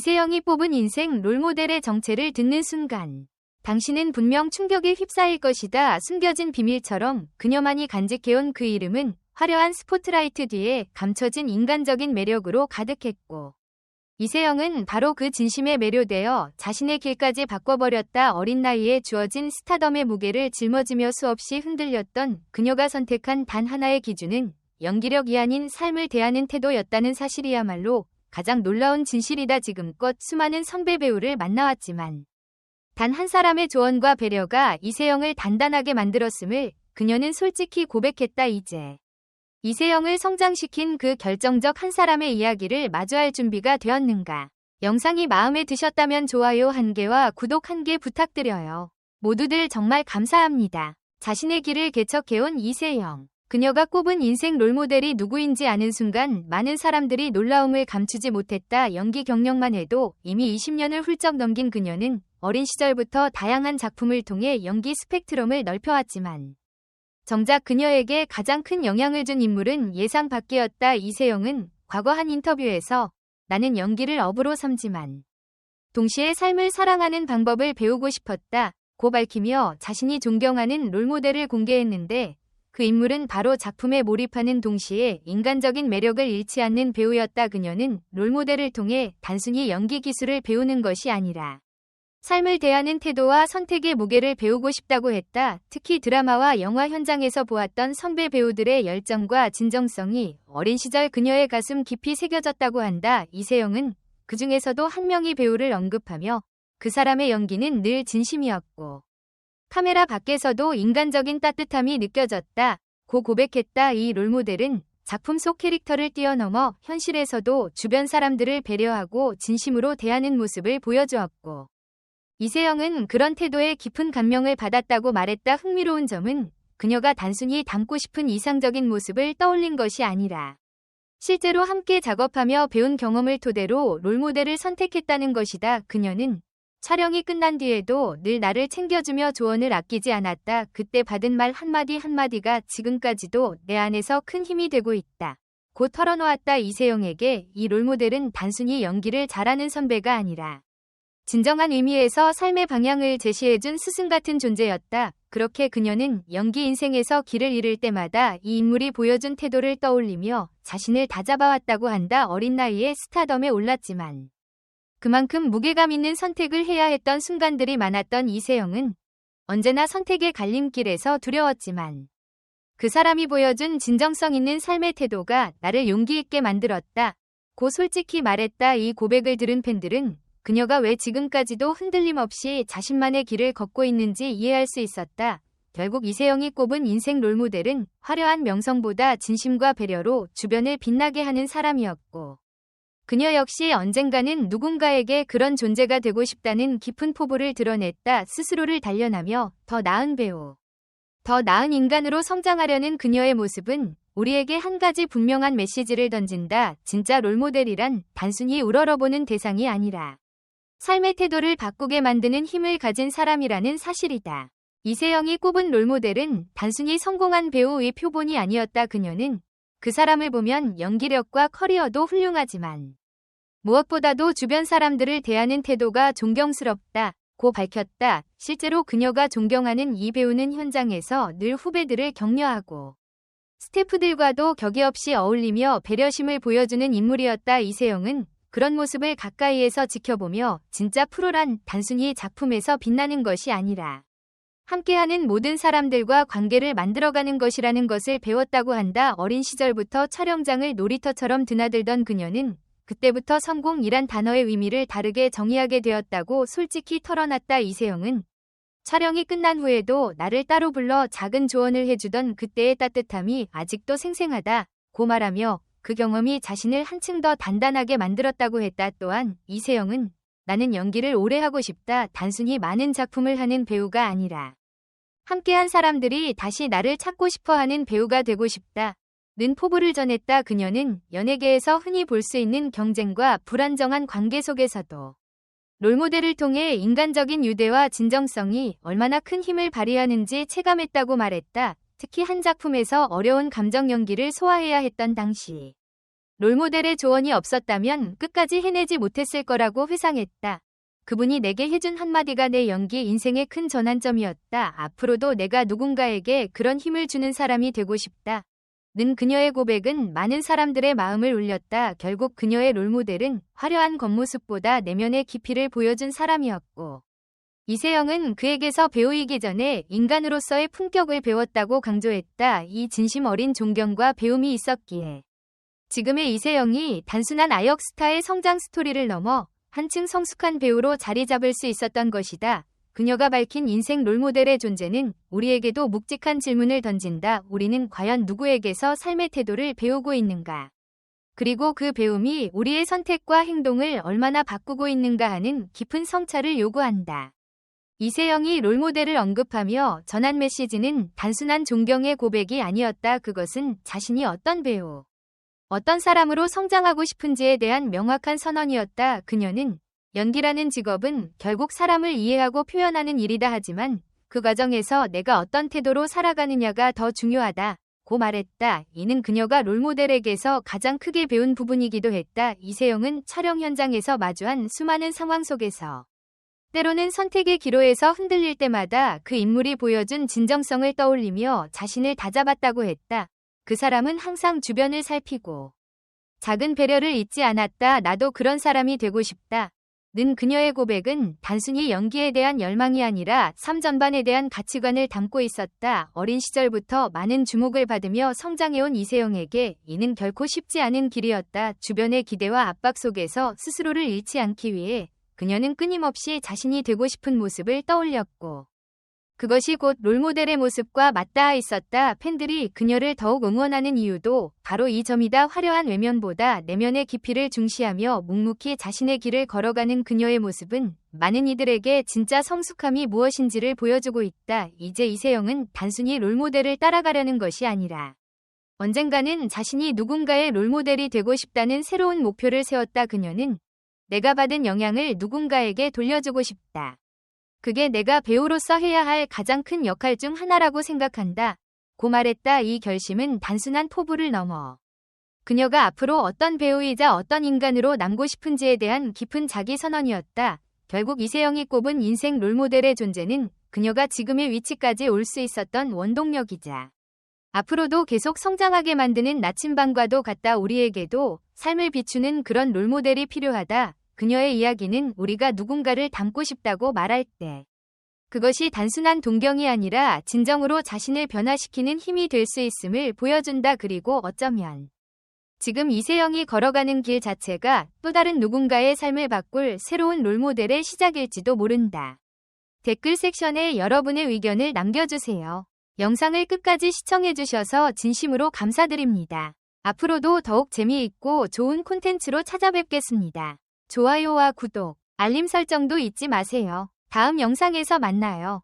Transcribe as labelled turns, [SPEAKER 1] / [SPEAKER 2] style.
[SPEAKER 1] 이세영이 뽑은 인생 롤모델의 정체를 듣는 순간 당신은 분명 충격에 휩싸일 것이다. 숨겨진 비밀처럼 그녀만이 간직해온 그 이름은 화려한 스포트라이트 뒤에 감춰진 인간적인 매력으로 가득했고 이세영은 바로 그 진심에 매료되어 자신의 길까지 바꿔버렸다. 어린 나이에 주어진 스타덤의 무게를 짊어지며 수없이 흔들렸던 그녀가 선택한 단 하나의 기준은 연기력이 아닌 삶을 대하는 태도였다는 사실이야말로 가장 놀라운 진실이다. 지금껏 수많은 선배 배우를 만나왔지만 단 한 사람의 조언과 배려가 이세영을 단단하게 만들었음을 그녀는 솔직히 고백했다. 이제 이세영을 성장시킨 그 결정적 한 사람의 이야기를 마주할 준비가 되었는가. 영상이 마음에 드셨다면 좋아요 한 개와 구독 한 개 부탁드려요. 모두들 정말 감사합니다. 자신의 길을 개척해온 이세영. 그녀가 꼽은 인생 롤모델이 누구인지 아는 순간 많은 사람들이 놀라움을 감추지 못했다. 연기 경력만 해도 이미 20년을 훌쩍 넘긴 그녀는 어린 시절부터 다양한 작품을 통해 연기 스펙트럼을 넓혀왔지만 정작 그녀에게 가장 큰 영향을 준 인물은 예상 밖이었다. 이세영은 과거 한 인터뷰에서 나는 연기를 업으로 삼지만 동시에 삶을 사랑하는 방법을 배우고 싶었다. 고 밝히며 자신이 존경하는 롤모델을 공개했는데 그 인물은 바로 작품에 몰입하는 동시에 인간적인 매력을 잃지 않는 배우였다. 그녀는 롤모델을 통해 단순히 연기 기술을 배우는 것이 아니라 삶을 대하는 태도와 선택의 무게를 배우고 싶다고 했다. 특히 드라마와 영화 현장에서 보았던 선배 배우들의 열정과 진정성이 어린 시절 그녀의 가슴 깊이 새겨졌다고 한다. 이세영은 그 중에서도 한 명의 배우를 언급하며 그 사람의 연기는 늘 진심이었고 카메라 밖에서도 인간적인 따뜻함이 느껴졌다. 고 고백했다. 이 롤모델은 작품 속 캐릭터를 뛰어넘어 현실에서도 주변 사람들을 배려하고 진심으로 대하는 모습을 보여주었고 이세영은 그런 태도에 깊은 감명을 받았다고 말했다. 흥미로운 점은 그녀가 단순히 담고 싶은 이상적인 모습을 떠올린 것이 아니라 실제로 함께 작업하며 배운 경험을 토대로 롤모델을 선택했다는 것이다. 그녀는 촬영이 끝난 뒤에도 늘 나를 챙겨주며 조언을 아끼지 않았다. 그때 받은 말 한마디 한마디가 지금까지도 내 안에서 큰 힘이 되고 있다. 곧 털어놓았다. 이세영에게 이 롤모델은 단순히 연기를 잘하는 선배가 아니라 진정한 의미에서 삶의 방향을 제시해준 스승 같은 존재였다. 그렇게 그녀는 연기 인생에서 길을 잃을 때마다 이 인물이 보여준 태도를 떠올리며 자신을 다잡아왔다고 한다. 어린 나이에 스타덤에 올랐지만 그만큼 무게감 있는 선택을 해야 했던 순간들이 많았던 이세영은 언제나 선택의 갈림길에서 두려웠지만 그 사람이 보여준 진정성 있는 삶의 태도가 나를 용기 있게 만들었다. 고 솔직히 말했다. 이 고백을 들은 팬들은 그녀가 왜 지금까지도 흔들림 없이 자신만의 길을 걷고 있는지 이해할 수 있었다. 결국 이세영이 꼽은 인생 롤모델은 화려한 명성보다 진심과 배려로 주변을 빛나게 하는 사람이었고 그녀 역시 언젠가는 누군가에게 그런 존재가 되고 싶다는 깊은 포부를 드러냈다. 스스로를 단련하며 더 나은 배우, 더 나은 인간으로 성장하려는 그녀의 모습은 우리에게 한 가지 분명한 메시지를 던진다. 진짜 롤모델이란 단순히 우러러보는 대상이 아니라 삶의 태도를 바꾸게 만드는 힘을 가진 사람이라는 사실이다. 이세영이 꼽은 롤모델은 단순히 성공한 배우의 표본이 아니었다. 그녀는 그 사람을 보면 연기력과 커리어도 훌륭하지만 무엇보다도 주변 사람들을 대하는 태도가 존경스럽다. 고 밝혔다. 실제로 그녀가 존경하는 이 배우는 현장에서 늘 후배들을 격려하고 스태프들과도 격이 없이 어울리며 배려심을 보여주는 인물이었다. 이세영은 그런 모습을 가까이에서 지켜보며 진짜 프로란 단순히 작품에서 빛나는 것이 아니라 함께하는 모든 사람들과 관계를 만들어가는 것이라는 것을 배웠다고 한다. 어린 시절부터 촬영장을 놀이터처럼 드나들던 그녀는 그때부터 성공이란 단어의 의미를 다르게 정의하게 되었다고 솔직히 털어놨다. 이세영은 촬영이 끝난 후에도 나를 따로 불러 작은 조언을 해주던 그때의 따뜻함이 아직도 생생하다. 고 말하며 그 경험이 자신을 한층 더 단단하게 만들었다고 했다. 또한 이세영은 나는 연기를 오래 하고 싶다. 단순히 많은 작품을 하는 배우가 아니라 함께한 사람들이 다시 나를 찾고 싶어 하는 배우가 되고 싶다. 는 포부를 전했다. 그녀는 연예계에서 흔히 볼 수 있는 경쟁과 불안정한 관계 속에서도 롤모델을 통해 인간적인 유대와 진정성이 얼마나 큰 힘을 발휘하는지 체감했다고 말했다. 특히 한 작품에서 어려운 감정 연기를 소화해야 했던 당시 롤모델의 조언이 없었다면 끝까지 해내지 못했을 거라고 회상했다. 그분이 내게 해준 한마디가 내 연기 인생의 큰 전환점이었다. 앞으로도 내가 누군가에게 그런 힘을 주는 사람이 되고 싶다. 는 그녀의 고백은 많은 사람들의 마음을 울렸다. 결국 그녀의 롤모델은 화려한 겉모습보다 내면의 깊이를 보여준 사람이었고 이세영은 그에게서 배우이기 전에 인간으로서의 품격을 배웠다고 강조했다. 이 진심 어린 존경과 배움이 있었기에 지금의 이세영이 단순한 아역 스타의 성장 스토리를 넘어 한층 성숙한 배우로 자리 잡을 수 있었던 것이다. 그녀가 밝힌 인생 롤모델의 존재는 우리에게도 묵직한 질문을 던진다. 우리는 과연 누구에게서 삶의 태도를 배우고 있는가? 그리고 그 배움이 우리의 선택과 행동을 얼마나 바꾸고 있는가 하는 깊은 성찰을 요구한다. 이세영이 롤모델을 언급하며 전한 메시지는 단순한 존경의 고백이 아니었다. 그것은 자신이 어떤 배우, 어떤 사람으로 성장하고 싶은지에 대한 명확한 선언이었다. 그녀는 연기라는 직업은 결국 사람을 이해하고 표현하는 일이다 하지만 그 과정에서 내가 어떤 태도로 살아가느냐가 더 중요하다. 고 말했다. 이는 그녀가 롤모델에게서 가장 크게 배운 부분이기도 했다. 이세영은 촬영 현장에서 마주한 수많은 상황 속에서 때로는 선택의 기로에서 흔들릴 때마다 그 인물이 보여준 진정성을 떠올리며 자신을 다잡았다고 했다. 그 사람은 항상 주변을 살피고 작은 배려를 잊지 않았다. 나도 그런 사람이 되고 싶다. 는 그녀의 고백은 단순히 연기에 대한 열망이 아니라 삶 전반에 대한 가치관을 담고 있었다. 어린 시절부터 많은 주목을 받으며 성장해온 이세영에게 이는 결코 쉽지 않은 길이었다. 주변의 기대와 압박 속에서 스스로를 잃지 않기 위해 그녀는 끊임없이 자신이 되고 싶은 모습을 떠올렸고 그것이 곧 롤모델의 모습과 맞닿아 있었다. 팬들이 그녀를 더욱 응원하는 이유도 바로 이 점이다. 화려한 외면보다 내면의 깊이를 중시하며 묵묵히 자신의 길을 걸어가는 그녀의 모습은 많은 이들에게 진짜 성숙함이 무엇인지를 보여주고 있다. 이제 이세영은 단순히 롤모델을 따라가려는 것이 아니라 언젠가는 자신이 누군가의 롤모델이 되고 싶다는 새로운 목표를 세웠다. 그녀는 내가 받은 영향을 누군가에게 돌려주고 싶다. 그게 내가 배우로서 해야 할 가장 큰 역할 중 하나라고 생각한다. 고 말했다. 이 결심은 단순한 포부를 넘어 그녀가 앞으로 어떤 배우이자 어떤 인간으로 남고 싶은지에 대한 깊은 자기 선언이었다. 결국 이세영이 꼽은 인생 롤모델의 존재는 그녀가 지금의 위치까지 올 수 있었던 원동력이자 앞으로도 계속 성장하게 만드는 나침반과도 같다. 우리에게도 삶을 비추는 그런 롤모델이 필요하다. 그녀의 이야기는 우리가 누군가를 닮고 싶다고 말할 때 그것이 단순한 동경이 아니라 진정으로 자신을 변화시키는 힘이 될 수 있음을 보여준다. 그리고 어쩌면 지금 이세영이 걸어가는 길 자체가 또 다른 누군가의 삶을 바꿀 새로운 롤모델의 시작일지도 모른다. 댓글 섹션에 여러분의 의견을 남겨주세요. 영상을 끝까지 시청해주셔서 진심으로 감사드립니다. 앞으로도 더욱 재미있고 좋은 콘텐츠로 찾아뵙겠습니다. 좋아요와 구독, 알림 설정도 잊지 마세요. 다음 영상에서 만나요.